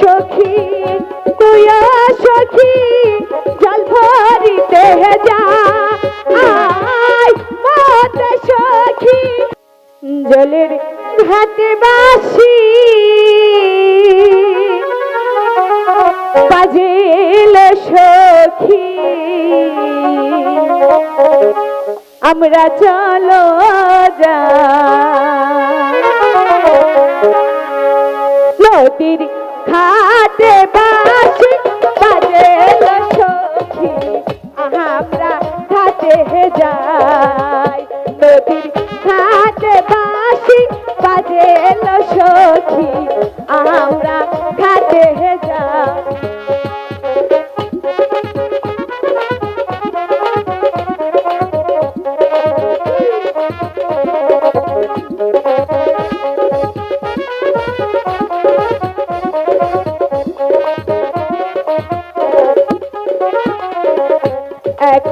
সখী তুই সখী, জল যা। আয় মত সখী, জলের ঘাটে বাসি। বাজেল সখী, আমরা চলো যা। নদীর ঘাটে বাসি বাজেল সখী। আমরা ঘাটে যাই। নদীর ঘাটে এক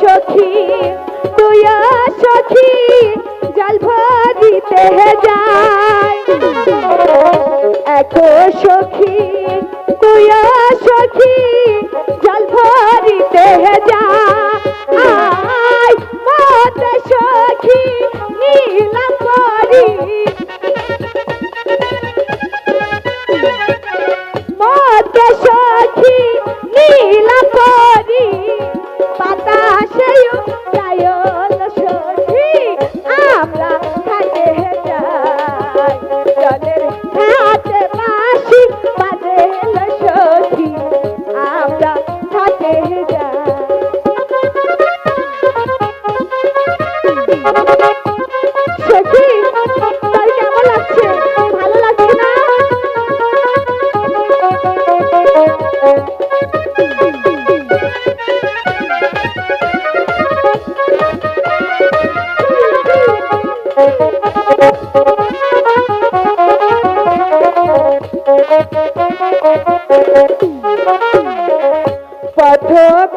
সখী তুই সখী জল ভরিতে যায়। এক সখী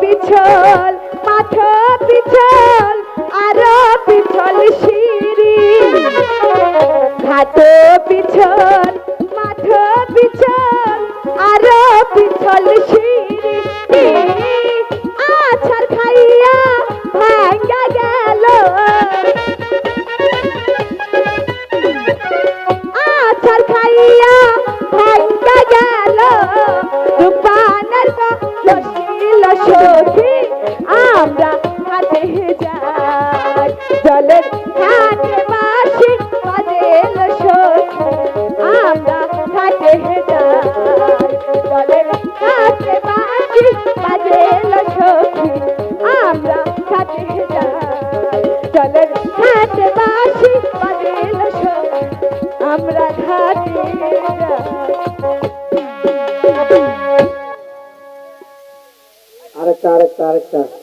পিছল মাথ পিছল আর পিছল সিঁড়ি ঘাট পিছল মাথ পিছল আরও পিছল সিঁড়ি আছার খাইয়া ভাঙ্গা গেল। আছার খাইয়া ভাঙ্গা গেল। দোকানের লসিল সখী, আমরা হাতে যাই। জলের ঘাটে জলের ঘাটে বাসি বাজেল আমরা ঘাটে আরেকটা আরেকটা আরেকটা।